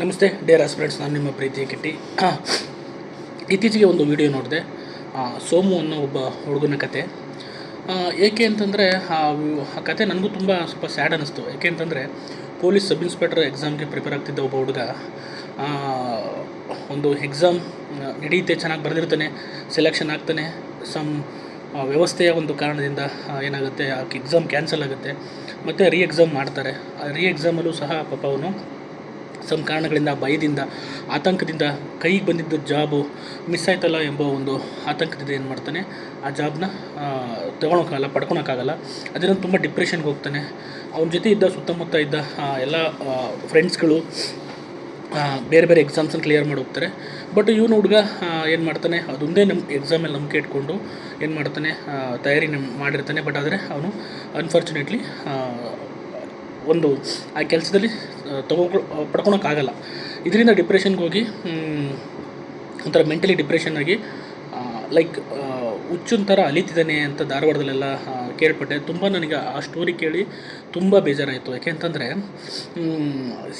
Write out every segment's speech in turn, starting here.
ನಮಸ್ತೆ Deere aspirants ನಾನು ನಿಮ್ಮ ಪ್ರೀತಿ ಕಿಟ್ಟಿ. ಇತ್ತೀಚೆಗೆ ಒಂದು ವಿಡಿಯೋ ನೋಡಿದೆ. ಸೋಮು ಅನ್ನೋ ಒಬ್ಬ ಹುಡುಗನ ಕತೆ. ಏಕೆ ಅಂತಂದರೆ, ಆ ಕತೆ ನನಗೂ ತುಂಬ ಸ್ವಲ್ಪ ಸ್ಯಾಡ್ ಅನ್ನಿಸ್ತು ಏಕೆ ಅಂತಂದರೆ ಪೊಲೀಸ್ ಸಬ್ ಇನ್ಸ್ಪೆಕ್ಟರ್ ಎಕ್ಸಾಮ್ಗೆ ಪ್ರಿಪೇರ್ ಆಗ್ತಿದ್ದ ಒಬ್ಬ ಹುಡುಗ ಒಂದು ಎಕ್ಸಾಮ್ ನಡೆಯುತ್ತೆ ಚೆನ್ನಾಗಿ ಬರೆದಿರ್ತಾನೆ ಸೆಲೆಕ್ಷನ್ ಆಗ್ತಾನೆ ಸಮ್ ವ್ಯವಸ್ಥೆಯ ಒಂದು ಕಾರಣದಿಂದ ಏನಾಗುತ್ತೆ ಆ ಎಕ್ಸಾಮ್ ಕ್ಯಾನ್ಸಲ್ ಆಗುತ್ತೆ. ಮತ್ತು ರೀ ಎಕ್ಸಾಮ್ ಮಾಡ್ತಾರೆ. ಆ ರೀ ಎಕ್ಸಾಮಲ್ಲೂ ಸಹ ಪಾಪ ಅವನು ಸಮ್ ಕಾರಣಗಳಿಂದ, ಭಯದಿಂದ, ಆತಂಕದಿಂದ ಕೈಗೆ ಬಂದಿದ್ದ ಜಾಬು ಮಿಸ್ ಆಯ್ತಲ್ಲ ಎಂಬ ಒಂದು ಆತಂಕದಿಂದ ಏನು ಮಾಡ್ತಾನೆ, ಆ ಜಾಬ್ನ ತೊಗೊಳಕ್ಕಾಗಲ್ಲ, ಪಡ್ಕೊಳೋಕ್ಕಾಗಲ್ಲ. ಅದರಿಂದ ತುಂಬ ಡಿಪ್ರೆಷನ್ಗೆ ಹೋಗ್ತಾನೆ. ಅವನ ಜೊತೆ ಇದ್ದ, ಸುತ್ತಮುತ್ತ ಇದ್ದ ಎಲ್ಲ ಫ್ರೆಂಡ್ಸ್ಗಳು ಬೇರೆ ಬೇರೆ ಎಕ್ಸಾಮ್ಸನ್ನು ಕ್ಲಿಯರ್ ಮಾಡಿ ಹೋಗ್ತಾರೆ. ಬಟ್ ಇವನು ಹುಡುಗ ಏನು ಮಾಡ್ತಾನೆ, ಅದೊಂದೇ ನಮ್ಮ ಎಕ್ಸಾಮಲ್ಲಿ ನಂಬಿಕೆ ಇಟ್ಕೊಂಡು ಏನು ಮಾಡ್ತಾನೆ ತಯಾರಿ ಮಾಡಿರ್ತಾನೆ. ಬಟ್ ಆದರೆ ಅವನು ಅನ್ಫಾರ್ಚುನೇಟ್ಲಿ ಒಂದು, ಆ ಕೆಲಸದಲ್ಲಿ ತಗೋ ಪಡ್ಕೊಳಕ್ಕಾಗಲ್ಲ. ಇದರಿಂದ ಡಿಪ್ರೆಷನ್ಗೆ ಹೋಗಿ ಒಂಥರ ಮೆಂಟಲಿ ಡಿಪ್ರೆಷನ್ ಆಗಿ ಲೈಕ್ ಹುಚ್ಚಿನ ಥರ ಅಲಿತಿದ್ದಾನೆ ಅಂತ ಧಾರವಾಡದಲ್ಲೆಲ್ಲ ಕೇಳ್ಪಟ್ಟೆ. ತುಂಬ ನನಗೆ ಆ ಸ್ಟೋರಿ ಕೇಳಿ ತುಂಬ ಬೇಜಾರಾಯಿತು. ಯಾಕೆ ಅಂತಂದರೆ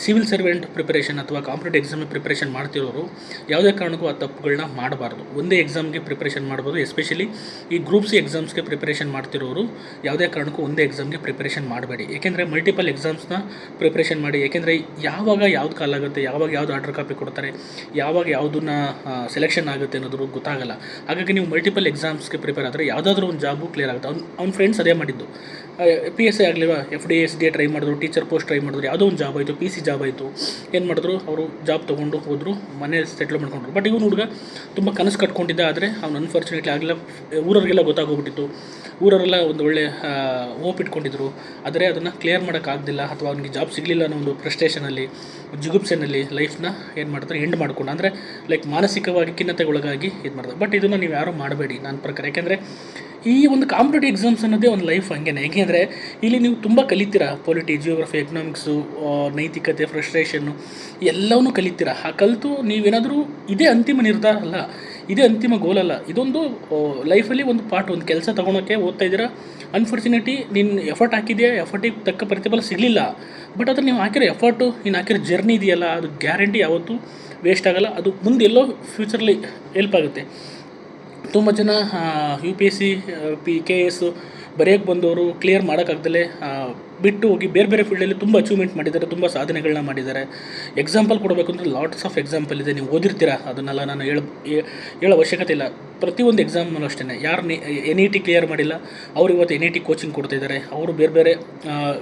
ಸಿವಿಲ್ ಸರ್ವೆಂಟ್ ಪ್ರಿಪರೇಷನ್ ಅಥವಾ ಕಾಂಪಿಟೇಟಿವ್ ಎಕ್ಸಾಮ್ ಪ್ರಿಪ್ರೇಷನ್ ಮಾಡ್ತಿರೋರು ಯಾವುದೇ ಕಾರಣಕ್ಕೂ ಆ ತಪ್ಪುಗಳನ್ನ ಮಾಡಬಾರ್ದು. ಒಂದೇ ಎಕ್ಸಾಮ್ಗೆ ಪ್ರಿಪ್ರೇಷನ್ ಮಾಡ್ಬೋದು. ಎಸ್ಪೆಷಲಿ ಈ ಗ್ರೂಪ್ ಸಿ ಎಕ್ಸಾಮ್ಸ್ಗೆ ಪ್ರಿಪ್ರೇಷನ್ ಮಾಡ್ತಿರೋರು ಯಾವುದೇ ಕಾರಣಕ್ಕೂ ಒಂದೇ ಎಕ್ಸಾಮ್ಗೆ ಪ್ರಿಪ್ರೇಷನ್ ಮಾಡಬೇಡಿ. ಏಕೆಂದರೆ ಮಲ್ಟಿಪಲ್ ಎಕ್ಸಾಮ್ಸ್ನ ಪ್ರಿಪ್ರೇಷನ್ ಮಾಡಿ ಏಕೆಂದರೆ ಯಾವಾಗ ಯಾವ್ದು ಕಾಲ್ ಆಗುತ್ತೆ, ಯಾವಾಗ ಯಾವ್ದು ಆರ್ಡರ್ ಕಾಪಿ ಕೊಡ್ತಾರೆ, ಯಾವಾಗ ಯಾವುದನ್ನ ಸೆಲೆಕ್ಷನ್ ಆಗುತ್ತೆ ಅನ್ನೋದು ಗೊತ್ತಾಗಲ್ಲ. ಹಾಗಾಗಿ ನೀವು ಮಲ್ಟಿಪಲ್ ಎಕ್ಸಾಮ್ಸ್ಗೆ ಪ್ರಿಪೇರ್ ಆದರೆ ಯಾವುದಾದ್ರೂ ಒಂದು ಜಾಬು ಕ್ಲಿಯರ್ ಆಗುತ್ತೆ. ಅವ್ನು, ಅವ್ನ ಫ್ರೆಂಡ್ಸ್ ಅದೇ ಮಾಡಿದ್ದು. P S I ಆಗಲಿವಾ F D S D try ಮಾಡಿದ್ರು ಟೀಚರ್ ಪೋಸ್ಟ್ ಟ್ರೈ ಮಾಡಿದ್ರು, ಯಾವುದೋ ಒಂದು ಜಾಬ್ ಆಯಿತು ಪಿ ಸಿ ಜಾಬ್ ಆಯಿತು, ಏನು ಮಾಡಿದ್ರು, ಅವರು ಜಾಬ್ ತೊಗೊಂಡು ಹೋದರು, ಮನೆ ಸೆಟ್ಲ್ ಮಾಡ್ಕೊಂಡ್ರು. ಬಟ್ ಇವನು ಹುಡುಗ ತುಂಬ ಕನಸು ಕಟ್ಕೊಂಡಿದ್ದ, ಆದರೆ ಅವ್ನು ಅನ್ಫಾರ್ಚುನೇಟ್ಲಿ ಆಗಲಿಲ್ಲ. ಊರವರಿಗೆಲ್ಲ ಗೊತ್ತಾಗೋಗ್ಬಿಟ್ಟಿತ್ತು. ಊರವರೆಲ್ಲ ಒಂದು ಒಳ್ಳೆ ಹೋಪ್ ಇಟ್ಕೊಂಡಿದ್ರು. ಆದರೆ ಅದನ್ನು ಕ್ಲಿಯರ್ ಮಾಡೋಕ್ಕಾಗಲಿಲ್ಲ ಅಥವಾ ಅವ್ನಿಗೆ ಜಾಬ್ ಸಿಗಲಿಲ್ಲ ಅನ್ನೋ ಒಂದು ಫ್ರಸ್ಟ್ರೇಷನಲ್ಲಿ ಜುಗುಪ್ಸೆನಲ್ಲಿ ಲೈಫ್ನ ಏನು ಮಾಡ್ತಾರೆ ಎಂಡ್ ಮಾಡ್ಕೊಂಡು, ಅಂದರೆ ಲೈಕ್ ಮಾನಸಿಕವಾಗಿ ಖಿನ್ನತೆಗೊಳಗಾಗಿ ಇದು ಮಾಡ್ತಾರೆ ಬಟ್ ಇದನ್ನು ನೀವು ಯಾರೂ ಮಾಡಬೇಡಿ. ನನ್ನ ಪ್ರಕಾರ, ಯಾಕೆಂದರೆ ಈ ಒಂದು ಕಾಂಪಿಟೇಟಿವ್ ಎಕ್ಸಾಮ್ಸ್ ಅನ್ನೋದೇ ಒಂದು ಲೈಫ್ ಹಂಗೇನೆ. ಹೇಗೆಂದರೆ ಇಲ್ಲಿ ನೀವು ತುಂಬ ಕಲಿತೀರಾ ಪೊಲಿಟಿ ಜಿಯೋಗ್ರಫಿ ಎಕನಾಮಿಕ್ಸು ನೈತಿಕತೆ ಫ್ರಸ್ಟ್ರೇಷನ್ನು ಎಲ್ಲವನ್ನೂ ಕಲಿತೀರಾ? ಆ ಕಲಿತು ನೀವೇನಾದರೂ ಇದೇ ಅಂತಿಮ ನಿರ್ಧಾರ ಅಲ್ಲ, ಇದೇ ಅಂತಿಮ ಗೋಲ್ ಅಲ್ಲ, ಇದೊಂದು ಲೈಫಲ್ಲಿ ಒಂದು ಪಾರ್ಟ್ ಒಂದು ಕೆಲಸ ತೊಗೊಳೋಕ್ಕೆ ಓದ್ತಾ ಇದ್ದೀರಾ? ಅನ್ಫಾರ್ಚುನೇಟ್ಲಿ ನಿನ್ನ ಎಫರ್ಟ್ ಹಾಕಿದೆಯಾ? ಎಫರ್ಟಿಗೆ ತಕ್ಕ ಪ್ರತಿಫಲ ಸಿಗಲಿಲ್ಲ. ಬಟ್ ಅದನ್ನು ನೀವು ಹಾಕಿರೋ ಎಫರ್ಟು ನೀನು ಹಾಕಿರೋ ಜರ್ನಿ ಇದೆಯಲ್ಲ, ಅದು ಗ್ಯಾರಂಟಿ ಯಾವತ್ತೂ ವೇಸ್ಟ್ ಆಗೋಲ್ಲ. ಅದು ಮುಂದೆ ಎಲ್ಲೋ ಫ್ಯೂಚರ್ಲಿ ಹೆಲ್ಪ್ ಆಗುತ್ತೆ. ತುಂಬ ಜನ U P S C P K S ಬರೆಯೋಕ್ಕೆ ಬಂದವರು ಕ್ಲಿಯರ್ ಮಾಡೋಕ್ಕಾಗ್ದಲೇ ಬಿಟ್ಟು ಹೋಗಿ ಬೇರೆ ಬೇರೆ ಫೀಲ್ಡಲ್ಲಿ ತುಂಬ ಅಚೀವ್ಮೆಂಟ್ ಮಾಡಿದ್ದಾರೆ, ತುಂಬ ಸಾಧನೆಗಳನ್ನ ಮಾಡಿದ್ದಾರೆ. ಎಕ್ಸಾಂಪಲ್ ಕೊಡಬೇಕು ಅಂದರೆ ಲಾಟ್ಸ್ ಆಫ್ ಎಕ್ಸಾಂಪಲ್ ಇದೆ. ನೀವು ಓದಿರ್ತೀರಾ? ಅದನ್ನೆಲ್ಲ ನಾನು ಹೇಳ, ಹೇಳೋ ಅವಶ್ಯಕತೆ ಇಲ್ಲ. ಪ್ರತಿಯೊಂದು ಎಕ್ಸಾಮ್ನೂ ಅಷ್ಟೇ ಯಾರು ಎನ್ ಇ ಟಿ ಕ್ಲಿಯರ್ ಮಾಡಿಲ್ಲ, ಅವರು ಇವತ್ತು ಎನ್ ಇ ಟಿ ಕೋಚಿಂಗ್ ಕೊಡ್ತಿದ್ದಾರೆ ಅವರು ಬೇರೆ ಬೇರೆ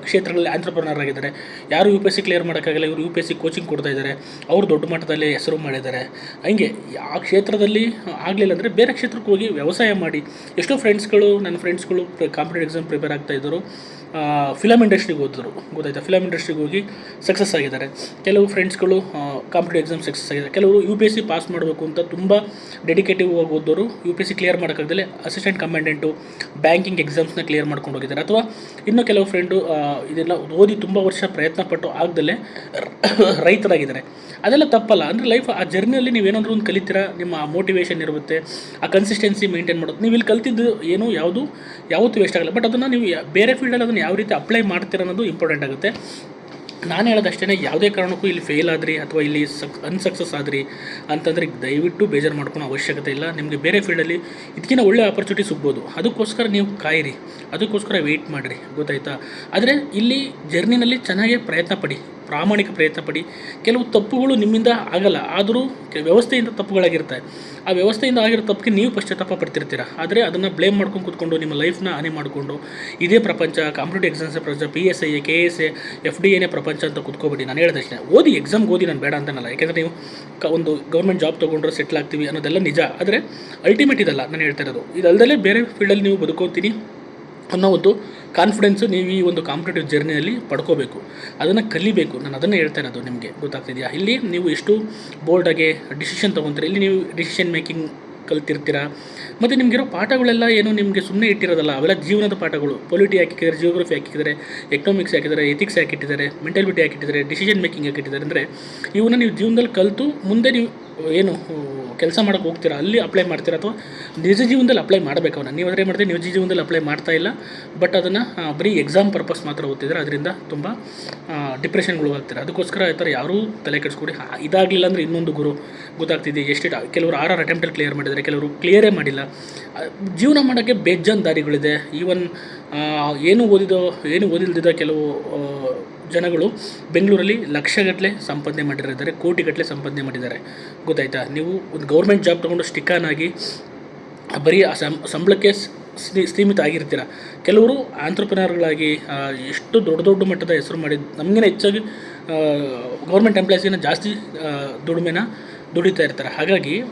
ಕ್ಷೇತ್ರಗಳಲ್ಲಿ ಆಂಟ್ರಪ್ರನರ್ ಆಗಿದ್ದಾರೆ. ಯಾರು U P S C clear ಮಾಡೋಕ್ಕಾಗಲ್ಲ ಇವರು U P S C coaching ಕೊಡ್ತಾ ಇದ್ದಾರೆ. ಅವರು ದೊಡ್ಡ ಮಟ್ಟದಲ್ಲಿ ಹೆಸರು ಮಾಡಿದ್ದಾರೆ. ಹಂಗೆ ಆ ಕ್ಷೇತ್ರದಲ್ಲಿ ಆಗಲಿಲ್ಲ ಅಂದರೆ ಬೇರೆ ಕ್ಷೇತ್ರಕ್ಕೆ ಹೋಗಿ ವ್ಯವಸಾಯ ಮಾಡಿ. ಎಷ್ಟೋ ಫ್ರೆಂಡ್ಸ್ಗಳು ನನ್ನ ಫ್ರೆಂಡ್ಸ್ಗಳು ಕಾಂಪಿಟೇಟಿವ್ ಎಕ್ಸಾಮ್ ಪ್ರಿಪೇರ್ ಆಗ್ತಾ ಇದ್ದರು. ಫಿಲಮ್ ಇಂಡಸ್ಟ್ರಿಗೆ ಹೋದರು. ಗೊತ್ತಾಯ್ತಾ? ಫಿಲಮ್ ಇಂಡಸ್ಟ್ರಿಗೆ ಹೋಗಿ ಸಕ್ಸಸ್ ಆಗಿದ್ದಾರೆ. ಕೆಲವು ಫ್ರೆಂಡ್ಸ್ಗಳು ಕಾಂಪಿಟೇಟಿವ್ ಎಕ್ಸಾಮ್ ಸಕ್ಸಸ್ ಆಗಿದ್ದಾರೆ. ಕೆಲವರು U P S C pass ಮಾಡಬೇಕು ಅಂತ ತುಂಬ ಡೆಡಿಕೇಟಿವ್ ಆಗಿ ಓದೋರು U P S C clear ಮಾಡೋಕ್ಕಾಗದಲ್ಲೇ assistant commandant banking ಎಕ್ಸಾಮ್ಸ್ನ ಕ್ಲಿಯರ್ ಮಾಡ್ಕೊಂಡು ಹೋಗಿದ್ದಾರೆ. ಅಥವಾ ಇನ್ನೂ ಕೆಲವು ಫ್ರೆಂಡು ಇದೆಲ್ಲ ಓದಿ ತುಂಬ ವರ್ಷ ಪ್ರಯತ್ನ ಪಟ್ಟು ಆಗದಲ್ಲೇ ರೈತರಾಗಿದ್ದಾರೆ. ಅದೆಲ್ಲ ತಪ್ಪಲ್ಲ. ಅಂದರೆ ಲೈಫ್ ಆ ಜರ್ನಿಯಲ್ಲಿ ನೀವೇನಾದರೂ ಒಂದು ಕಲಿತೀರಾ, ನಿಮ್ಮ ಮೋಟಿವೇಶನ್ ಇರುತ್ತೆ, ಆ ಕನ್ಸಿಸ್ಟೆನ್ಸಿ ಮೇಂಟೈನ್ ಮಾಡೋದು ನೀವು ಇಲ್ಲಿ ಕಲ್ತಿದ್ದು ಏನು, ಯಾವುದು, ಯಾವತ್ತೂ ವೇಸ್ಟ್ ಆಗಲ್ಲ. ಬಟ್ ಅದನ್ನು ನೀವು, ಬೇರೆ ಫೀಲ್ಡಲ್ಲಿ ಅದನ್ನು ಯಾವ ರೀತಿ ಅಪ್ಲೈ ಮಾಡ್ತೀರ ಅನ್ನೋದು ಇಂಪಾರ್ಟೆಂಟ್ ಆಗುತ್ತೆ. ನಾನು ಹೇಳೋದಷ್ಟೇ ಯಾವುದೇ ಕಾರಣಕ್ಕೂ ಇಲ್ಲಿ ಫೇಲ್ ಆದ್ರಿ ಅಥವಾ ಇಲ್ಲಿ ಸಕ್ ಅನ್ಸಕ್ಸಸ್ ಆದ್ರಿ ಅಂತಂದರೆ ದಯವಿಟ್ಟು ಬೇಜಾರು ಮಾಡ್ಕೊಳೋ ಅವಶ್ಯಕತೆ ಇಲ್ಲ. ನಿಮಗೆ ಬೇರೆ ಫೀಲ್ಡಲ್ಲಿ ಇದಕ್ಕಿಂತ ಒಳ್ಳೆ ಆಪರ್ಚುನಿಟಿ ಸಿಗ್ಬೋದು. ಅದಕ್ಕೋಸ್ಕರ ನೀವು ಕಾಯಿರಿ. ಅದಕ್ಕೋಸ್ಕರ ವೆಯ್ಟ್ ಮಾಡಿರಿ. ಗೊತ್ತಾಯ್ತಾ? ಆದರೆ ಇಲ್ಲಿ ಜರ್ನಿನಲ್ಲಿ ಚೆನ್ನಾಗಿ ಪ್ರಯತ್ನ ಪಡಿ. ಪ್ರಾಮಾಣಿಕ ಪ್ರಯತ್ನ ಪಡಿ. ಕೆಲವು ತಪ್ಪುಗಳು ನಿಮ್ಮಿಂದ ಆಗಲ್ಲ. ಆದರೂ ವ್ಯವಸ್ಥೆಯಿಂದ ತಪ್ಪುಗಳಾಗಿರ್ತವೆ ಆ ವ್ಯವಸ್ಥೆಯಿಂದ ಆಗಿರೋ ತಪ್ಪಿಗೆ ನೀವು ಪಶ್ಚಾತ್ತಾಪ ಪಡ್ತಿರ್ತೀರ? ಆದರೆ ಅದನ್ನು ಬ್ಲೇಮ್ ಮಾಡ್ಕೊಂಡು ಕೂತ್ಕೊಂಡು ನಿಮ್ಮ ಲೈಫ್ನ ಹಾನಿ ಮಾಡಿಕೊಂಡು, ಇದೇ ಪ್ರಪಂಚ ಕಾಂಪಿಟೇಟಿವ್ ಎಕ್ಸಾಮ್ಸ್ ಪ್ರಪಂಚ P S I K S A F D ಎನೇ ಪ್ರಪಂಚ ಅಂತ ಕೂತ್ಕೋಬೇಡಿ. ನಾನು ಹೇಳಿದಷ್ಟೇ ಓದಿ ಎಕ್ಸಾಮ್ಗೆ ಓದಿ ನಾನು ಬೇಡ ಅಂತನಲ್ಲ. ಯಾಕೆಂದರೆ ನೀವು ಕ ಒಂದು ಗೌರ್ಮೆಂಟ್ ಜಾಬ್ ತೊಗೊಂಡ್ರೆ ಸೆಟ್ಲ್ ಆಗ್ತೀವಿ ಅನ್ನೋದೆಲ್ಲ ನಿಜ. ಆದರೆ ಅಲ್ಟಿಮೇಟ್ ಇದಲ್ಲ ನಾನು ಹೇಳ್ತಾ ಇರೋದು. ಇದಲ್ಲದೆ ಬೇರೆ ಫೀಲ್ಡಲ್ಲಿ ನೀವು ಬದುಕೋತೀನಿ ಅನ್ನೋ ಒಂದು ಕಾನ್ಫಿಡೆನ್ಸು ನೀವು ಈ ಒಂದು ಕಾಂಪಿಟೇಟಿವ್ ಜರ್ನಿಯಲ್ಲಿ ಪಡ್ಕೋಬೇಕು. ಅದನ್ನು ಕಲಿಬೇಕು. ನಾನು ಅದನ್ನು ಹೇಳ್ತಾ ಇರೋದು ನಿಮಗೆ. ಗೊತ್ತಾಗ್ತಿದೆಯಾ? ಇಲ್ಲಿ ನೀವು ಎಷ್ಟು ಬೋಲ್ಡಾಗಿ ಡಿಸಿಷನ್ ತೊಗೊತೀರಿ. ಇಲ್ಲಿ ನೀವು ಡಿಸಿಷನ್ ಮೇಕಿಂಗ್ ಕಲ್ತಿರ್ತೀರಾ? ಮತ್ತು ನಿಮಗಿರೋ ಪಾಠಗಳೆಲ್ಲ ಏನು? ನಿಮಗೆ ಸುಮ್ಮನೆ ಇಟ್ಟಿರೋದಲ್ಲ, ಅವೆಲ್ಲ ಜೀವನದ ಪಾಠಗಳು. ಪೊಲಿಟಿ ಹಾಕಿದ್ದಾರೆ ಜಿಯೋಗ್ರಫಿ ಹಾಕಿದ್ದಾರೆ ಎಕನಾಮಿಕ್ಸ್ ಹಾಕಿದ್ದಾರೆ ಎಥಿಕ್ಸ್ ಹಾಕಿಟ್ಟಿದ್ದಾರೆ ಮೆಂಟಾಲಿಟಿ ಹಾಕಿಟ್ಟಿದ್ದಾರೆ ಡಿಸಿಷನ್ ಮೇಕಿಂಗ್ ಹಾಕಿಟ್ಟಿದ್ದಾರೆ. ಅಂದರೆ ಇವನ್ನ ನೀವು ಜೀವನದಲ್ಲಿ ಕಲಿತು, ಮುಂದೆ ನೀವು ಏನು, ಕೆಲಸ ಮಾಡೋಕ್ಕೆ ಹೋಗ್ತೀರಾ, ಅಲ್ಲಿ ಅಪ್ಲೈ ಮಾಡ್ತೀರಾ ಅಥವಾ ನಿಜ ಜೀವನದಲ್ಲಿ ಅಪ್ಲೈ ಮಾಡಬೇಕು ಅವನ್ನ ನೀವು ಅದೇ ಮಾಡ್ತೀರಿ ನಿಜ ಜೀವನದಲ್ಲಿ ಅಪ್ಲೈ ಮಾಡ್ತಾ ಇಲ್ಲ ಬಟ್ ಅದನ್ನು ಬರೀ ಎಕ್ಸಾಮ್ ಪರ್ಪಸ್ ಮಾತ್ರ ಓದ್ತಿದ್ರೆ ಅದರಿಂದ ತುಂಬ ಡಿಪ್ರೆಷನ್ಗಳು ಆಗ್ತಾರೆ ಅದಕ್ಕೋಸ್ಕರ ಈ ಥರ ಯಾರೂ ತಲೆ ಕೆಡಿಸ್ಕೊಡಿ. ಇದಾಗಲಿಲ್ಲ ಅಂದರೆ ಇನ್ನೊಂದು ಗುರು ಗೊತ್ತಾಗ್ತಿದೆ ಎಷ್ಟು ಕೆಲವರು ಆರ್ ಆರ್ ಅಟೆಂಪ್ಟಲ್ಲಿ ಕ್ಲಿಯರ್ ಮಾಡಿದ್ದಾರೆ, ಕೆಲವರು ಕ್ಲಿಯರೇ ಮಾಡಿಲ್ಲ. ಜೀವನ ಮಾಡೋಕ್ಕೆ ಬೇಜಾನ್ ದಾರಿಗಳಿದೆ. ಈವನ್ ಏನು ಓದಿದೋ, ಏನು ಓದಿಲ್ದಿದ್ದ ಕೆಲವು ಜನಗಳು ಬೆಂಗಳೂರಲ್ಲಿ ಲಕ್ಷಗಟ್ಟಲೆ ಸಂಪಾದನೆ ಮಾಡಿರೋದಾರೆ ಕೋಟಿಗಟ್ಟಲೆ ಸಂಪಾದನೆ ಮಾಡಿದ್ದಾರೆ. ಗೊತ್ತಾಯ್ತಾ? ನೀವು ಒಂದು ಗೌರ್ಮೆಂಟ್ ಜಾಬ್ ತೊಗೊಂಡು ಸ್ಟಿಕ್ಕಾನ್ ಆಗಿ ಬರೀ ಆ ಸಂಬಳಕ್ಕೆ ಸೀಮಿತ ಆಗಿರ್ತೀರ? ಕೆಲವರು ಆಂಟ್ರಪ್ರಿನರ್ಗಳಾಗಿ ಎಷ್ಟು ದೊಡ್ಡ ದೊಡ್ಡ ಮಟ್ಟದ ಹೆಸರು ಮಾಡಿ, ನಮಗಿನ ಹೆಚ್ಚಾಗಿ ಗೌರ್ಮೆಂಟ್ ಎಂಪ್ಲಾಯ್ಸಿನ ಜಾಸ್ತಿ ದುಡಿಮೆನ ದುಡಿತಾ ಇರ್ತಾರೆ. ಹಾಗಾಗಿ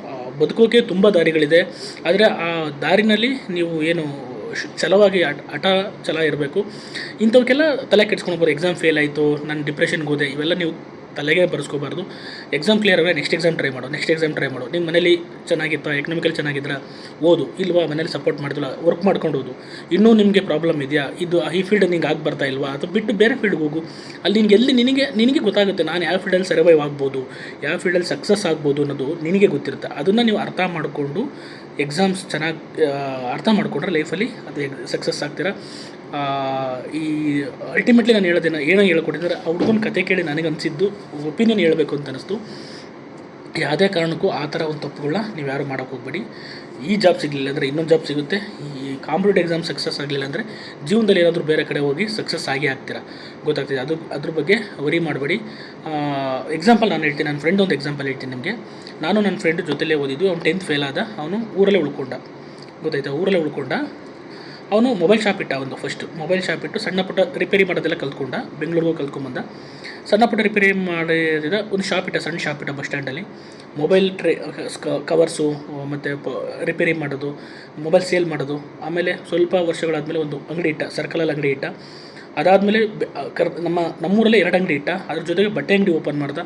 ಬದುಕೋಕೆ ತುಂಬ ದಾರಿಗಳಿದೆ. ಆದರೆ, ಆ, ದಾರಿನಲ್ಲಿ ನೀವು ಏನು ಛಲವಾಗಿ ಹಠ ಛಲ ಇರಬೇಕು. ಇಂಥವಕ್ಕೆಲ್ಲ ತಲೆ ಕೆಡ್ಸ್ಕೊಂಡು ಎಕ್ಸಾಮ್ ಫೇಲ್ ಆಯಿತು, ನಾನು ಡಿಪ್ರೆಷನ್ಗೆ ಹೋದೆ, ಇವೆಲ್ಲ ನೀವು ತಲೆಗೆ ಬರೆಸ್ಕೋಬಾರ್ದು. ಎಕ್ಸಾಮ್ ಕ್ಲಿಯರ್ ಆದರೆ ನೆಕ್ಸ್ಟ್ ಎಕ್ಸಾಮ್ ಟ್ರೈ ಮಾಡು ನೆಕ್ಸ್ಟ್ ಎಕ್ಸಾಮ್ ಟ್ರೈ ಮಾಡು. ನಿಮ್ಮ ಮನೇಲಿ ಚೆನ್ನಾಗಿತ್ತಾ ಎಕನಾಮಿಕಲ್ ಚೆನ್ನಾಗಿದ್ರಾ, ಓದು. ಇಲ್ವಾ, ಮನೇಲಿ ಸಪೋರ್ಟ್ ಮಾಡಿದಿಲ್ಲ ವರ್ಕ್ ಮಾಡ್ಕೊಂಡು ಓದು. ಇನ್ನೂ ನಿಮಗೆ ಪ್ರಾಬ್ಲಮ್ ಇದೆಯಾ? ಇದು ಈ ಫೀಲ್ಡ್ ನಿಂಗೆ ಆಗಿ ಬರ್ತಾ ಇಲ್ವಾ? ಅದು ಬಿಟ್ಟು ಬೇರೆ ಫೀಲ್ಡ್ಗೆ ಹೋಗು. ಅಲ್ಲಿ ನಿನಗೆ ಎಲ್ಲಿ ನಿನಗೆ ನಿನಗೆ ಗೊತ್ತಾಗುತ್ತೆ, ನಾನು ಯಾವ ಫೀಲ್ಡಲ್ಲಿ ಸರ್ವೈವ್ ಆಗ್ಬೋದು, ಯಾವ ಫೀಲ್ಡಲ್ಲಿ ಸಕ್ಸಸ್ ಆಗ್ಬೋದು ಅನ್ನೋದು ನಿನಗೆ ಗೊತ್ತಿರುತ್ತೆ. ಅದನ್ನು ನೀವು ಅರ್ಥ ಮಾಡಿಕೊಂಡು ಎಕ್ಸಾಮ್ಸ್ ಚೆನ್ನಾಗಿ ಅರ್ಥ ಮಾಡಿಕೊಂಡ್ರೆ ಲೈಫಲ್ಲಿ ಅದು ಸಕ್ಸಸ್ ಆಗ್ತೀರಾ? ಈ ಅಲ್ಟಿಮೇಟ್ಲಿ ನಾನು ಹೇಳೋದೇನ, ಏನೋ ಹೇಳ್ಕೊಟ್ಟಿದ್ದಾರೆ ಆ ಹುಡುಗನ ಕತೆ ಕೇಳಿ ನನಗೆ ಅನಿಸಿದ್ದು ಒಪಿನಿಯನ್ ಹೇಳಬೇಕು ಅಂತ ಅನಿಸ್ತು. ಯಾವುದೇ ಕಾರಣಕ್ಕೂ ಆ ಥರ ಒಂದು ತಪ್ಪುಗಳನ್ನ ನೀವು ಯಾರು ಮಾಡೋಕ್ಕೆ ಹೋಗ್ಬೇಡಿ. ಈ ಜಾಬ್ ಸಿಗಲಿಲ್ಲ ಅಂದರೆ ಇನ್ನೊಂದು ಜಾಬ್ ಸಿಗುತ್ತೆ. ಈ ಕಾಂಪಿಟೇಟಿವ್ ಎಕ್ಸಾಮ್ ಸಕ್ಸಸ್ ಆಗಲಿಲ್ಲ ಅಂದರೆ ಜೀವನದಲ್ಲಿ ಏನಾದರೂ ಬೇರೆ ಕಡೆ ಹೋಗಿ ಸಕ್ಸಸ್ ಆಗಿ ಆಗ್ತೀರಾ? ಗೊತ್ತಾಗ್ತಿದೆ. ಅದು, ಅದ್ರ ಬಗ್ಗೆ ವರಿ ಮಾಡಬೇಡಿ. ಎಕ್ಸಾಂಪಲ್ ನಾನು ಹೇಳ್ತೀನಿ. ನನ್ನ ಫ್ರೆಂಡ್ ಒಂದು ಎಕ್ಸಾಂಪಲ್ ಹೇಳ್ತೀನಿ ನಿಮಗೆ. ನಾನು ನನ್ನ ಫ್ರೆಂಡ್ ಜೊತೆಲೇ ಓದಿದ್ದು. ಅವ್ನು ಟೆಂತ್ ಫೇಲ್ ಆದ. ಅವನು ಊರಲ್ಲೇ ಉಳ್ಕೊಂಡ. ಗೊತ್ತಾಯ್ತಾ? ಊರಲ್ಲೇ ಉಳ್ಕೊಂಡ. ಅವನು ಮೊಬೈಲ್ ಶಾಪ್ ಇಟ್ಟ ಒಂದು ಫಸ್ಟು ಮೊಬೈಲ್ ಶಾಪ್ ಇಟ್ಟು ಸಣ್ಣ ಪುಟ್ಟ ರಿಪೇರಿ ಮಾಡೋದೆಲ್ಲ ಕಲ್ತ್ಕೊಂಡ ಬೆಂಗಳೂರಿಗೂ ಕಲ್ತ್ಕೊಂಬಂದ. ಸಣ್ಣ ಪುಟ್ಟ ರಿಪೇರಿ ಮಾಡಿದ ಒಂದು ಶಾಪ್ ಇಟ್ಟ, ಸಣ್ಣ ಶಾಪ್ ಇಟ್ಟ ಬಸ್ ಸ್ಟ್ಯಾಂಡಲ್ಲಿ ಮೊಬೈಲ್ ಟ್ರೇ ಕವರ್ಸು ಮತ್ತು ರಿಪೇರಿ ಮಾಡೋದು ಮೊಬೈಲ್ ಸೇಲ್ ಮಾಡೋದು. ಆಮೇಲೆ ಸ್ವಲ್ಪ ವರ್ಷಗಳಾದಮೇಲೆ ಒಂದು ಅಂಗಡಿ ಇಟ್ಟ ಸರ್ಕಲಲ್ಲಿ ಅಂಗಡಿ ಇಟ್ಟ. ಅದಾದಮೇಲೆ ಕರ್, ನಮ್ಮ, ನಮ್ಮೂರಲ್ಲೇ ಎರಡು ಅಂಗಡಿ ಇಟ್ಟ. ಅದ್ರ ಜೊತೆಗೆ ಬಟ್ಟೆ ಅಂಗಡಿ ಓಪನ್ ಮಾಡ್ದ.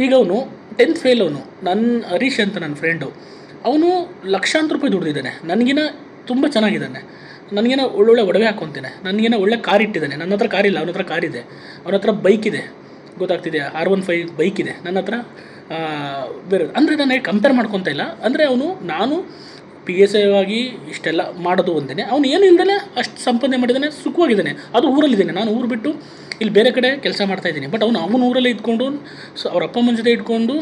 ಈಗ ಅವನು ಟೆಂತ್ ಫೇಲ್ ಅವನು. ನನ್ನ ಹರೀಶ್ ಅಂತ ನನ್ನ ಫ್ರೆಂಡು ಅವನು ಲಕ್ಷಾಂತರ ರೂಪಾಯಿ ದುಡ್ದಿದ್ದಾನೆ. ನನಗಿನ ತುಂಬ ಚೆನ್ನಾಗಿದ್ದಾನೆ. ನನಗೇನೋ ಒಳ್ಳೊಳ್ಳೆ ಒಡವೆ ಹಾಕೊತೇನೆ. ನನಗೇನೋ ಒಳ್ಳೆ ಕಾರ್ ಇಟ್ಟಿದ್ದಾನೆ. ನನ್ನ ಹತ್ರ ಕಾರ್ ಇಲ್ಲ, ಅವನ ಹತ್ರ ಕಾರ್ ಇದೆ. ಅವನ ಹತ್ರ ಬೈಕ್ ಇದೆ. ಗೊತ್ತಾಗ್ತಿದೆಯಾ? ಆರ್ ಒನ್ ಫೈವ್ ಬೈಕ್ ಇದೆ. ನನ್ನ ಹತ್ರ ಬೇರೆ ಅಂದರೆ ನಾನು ಕಂಪೇರ್ ಮಾಡ್ಕೊತಾ ಇಲ್ಲ. ಅಂದರೆ ಅವನು, ನಾನು ಪಿ ಎಸ್ ಐ ಆಗಿ ಇಷ್ಟೆಲ್ಲ ಮಾಡೋದು ಒಂದೇ ಅವನು ಏನು ಇಲ್ಲದೇ ಅಷ್ಟು ಸಂಪಾದನೆ ಮಾಡಿದ್ದಾನೆ, ಸುಖವಾಗಿದ್ದಾನೆ. ಅದು ಊರಲ್ಲಿದ್ದಾನೆ. ನಾನು ಊರು ಬಿಟ್ಟು ಇಲ್ಲಿ ಬೇರೆ ಕಡೆ ಕೆಲಸ ಮಾಡ್ತಾ ಇದ್ದೀನಿ. ಬಟ್ ಅವನು ಅವನ ಊರಲ್ಲೇ ಇದ್ಕೊಂಡು, ಸೊ ಅವ್ರ ಅಪ್ಪ ಅಮ್ಮನ ಜೊತೆ ಇಟ್ಕೊಂಡು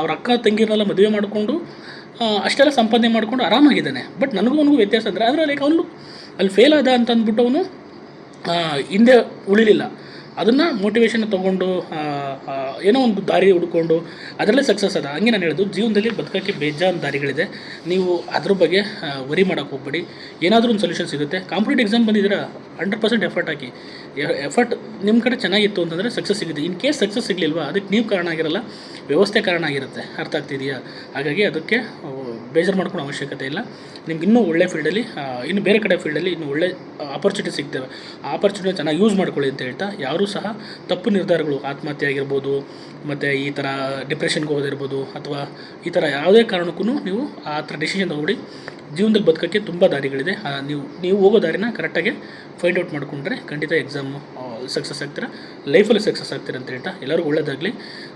ಅವ್ರ ಅಕ್ಕ ತಂಗಿರನ್ನೆಲ್ಲ ಮದುವೆ ಮಾಡಿಕೊಂಡು ಅಷ್ಟೆಲ್ಲ ಸಂಪಾದನೆ ಮಾಡಿಕೊಂಡು ಆರಾಮಾಗಿದ್ದಾನೆ. ಬಟ್ ನನಗೂ ಅವನಿಗೂ ವ್ಯತ್ಯಾಸ ಅಂದರೆ ಆದರೆ ಲೈಕ್ ಅವನು ಅಲ್ಲಿ ಫೇಲ್ ಆದ ಅಂತ ಅಂದ್ಬಿಟ್ಟು ಅವನು ಹಿಂದೆ ಉಳಿಲಿಲ್ಲ. ಅದನ್ನು ಮೋಟಿವೇಶನ್ ತೊಗೊಂಡು ಏನೋ ಒಂದು ದಾರಿ ಹುಡ್ಕೊಂಡು ಅದರಲ್ಲೇ ಸಕ್ಸಸ್ ಅದ ಹಂಗೆ ನಾನು ಹೇಳೋದು, ಜೀವನದಲ್ಲಿ ಬದುಕೋಕ್ಕೆ ಬೇಜಾನ್ ದಾರಿಗಳಿದೆ. ನೀವು ಅದ್ರ ಬಗ್ಗೆ ವರಿ ಮಾಡೋಕ್ಕೆ ಹೋಗ್ಬೇಡಿ. ಏನಾದರೂ ಒಂದು ಸೊಲ್ಯೂಷನ್ ಸಿಗುತ್ತೆ. ಕಾಂಪಿಟೇಟಿವ್ ಎಕ್ಸಾಮ್ ಬಂದಿದ್ದೀರಾ ಹಂಡ್ರೆಡ್ ಪರ್ಸೆಂಟ್ ಎಫರ್ಟ್ ಹಾಕಿ. ಎಫರ್ಟ್ ನಿಮ್ಮ ಕಡೆ ಚೆನ್ನಾಗಿತ್ತು ಅಂತಂದರೆ ಸಕ್ಸಸ್ ಸಿಗುತ್ತೆ. ಇನ್ ಕೇಸ್ ಸಕ್ಸಸ್ ಸಿಗಲಿಲ್ವಾ, ಅದಕ್ಕೆ ನೀವು ಕಾರಣ ಆಗಿರಲ್ಲ, ವ್ಯವಸ್ಥೆ ಕಾರಣ ಆಗಿರುತ್ತೆ. ಅರ್ಥ ಆಗ್ತಿದೆಯಾ? ಹಾಗಾಗಿ ಅದಕ್ಕೆ ಬೇಜಾರು ಮಾಡ್ಕೊಳ್ಳೋ ಅವಶ್ಯಕತೆ ಇಲ್ಲ. ನಿಮ್ಗೆ ಇನ್ನೂ ಒಳ್ಳೆ ಫೀಲ್ಡಲ್ಲಿ ಇನ್ನು ಬೇರೆ ಕಡೆ ಫೀಲ್ಡಲ್ಲಿ ಇನ್ನೂ ಒಳ್ಳೆ ಆಪರ್ಚುನಿಟಿ ಸಿಗ್ತವೆ. ಆ ಆಪರ್ಚುನಿಟಿ ಚೆನ್ನಾಗಿ ಯೂಸ್ ಮಾಡ್ಕೊಳ್ಳಿ ಅಂತ ಹೇಳ್ತಾ, ಯಾರೂ ಸಹ ತಪ್ಪು ನಿರ್ಧಾರಗಳು, ಆತ್ಮಹತ್ಯೆ ಆಗಿರ್ಬೋದು, ಮತ್ತು ಈ ಥರ ಡಿಪ್ರೆಷನ್ಗೆ ಹೋಗೋದಿರ್ಬೋದು, ಅಥವಾ ಈ ಥರ ಯಾವುದೇ ಕಾರಣಕ್ಕೂ ನೀವು ಆ ಥರ ಡಿಸಿಷನ್ ತಗೊಳ್ಳಿ. ಜೀವನದಲ್ಲಿ ಬದುಕೋಕ್ಕೆ ತುಂಬ ದಾರಿಗಳಿದೆ. ನೀವು ನೀವು ಹೋಗೋ ದಾರಿನ ಕರೆಕ್ಟಾಗಿ ಫೈಂಡ್ ಔಟ್ ಮಾಡಿಕೊಂಡ್ರೆ ಖಂಡಿತ ಎಕ್ಸಾಮು ಸಕ್ಸಸ್ ಆಗ್ತೀರಾ? ಲೈಫಲ್ಲಿ ಸಕ್ಸಸ್ ಆಗ್ತೀರ ಅಂತ ಹೇಳ್ತಾ, ಎಲ್ಲರಿಗೂ ಒಳ್ಳೆಯದಾಗಲಿ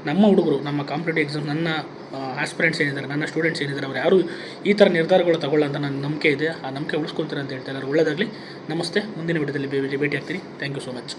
ನಮ್ಮ ಹುಡುಗರು, ನಮ್ಮ ಕಾಂಪಿಟೇಟಿವ್ ಎಕ್ಸಾಮ್ ನನ್ನ ಆಸ್ಪಿರೆಂಟ್ಸ್ ಏನಿದ್ದಾರೆ, ನನ್ನ ಸ್ಟೂಡೆಂಟ್ಸ್ ಏನಿದ್ದಾರೆ, ಅವ್ರು ಯಾರು ಈ ಥರ ನಿರ್ಧಾರಗಳು ತಗೊಳ್ಳ ಅಂತ ನನ್ನ ನಂಬಿಕೆ ಇದೆ. ಆ ನಂಬಿಕೆ ಉಳಿಸ್ಕೊಳ್ತಾರೆ ಅಂತ ಹೇಳ್ತಾ ಎಲ್ಲರೂ ಒಳ್ಳೆಯದಾಗಲಿ ನಮಸ್ತೆ, ಮುಂದಿನ ವಿಡಿಯೋದಲ್ಲಿ ಭೇಟಿ ಆಗ್ತೀನಿ ಥ್ಯಾಂಕ್ ಯು ಸೊ ಮಚ್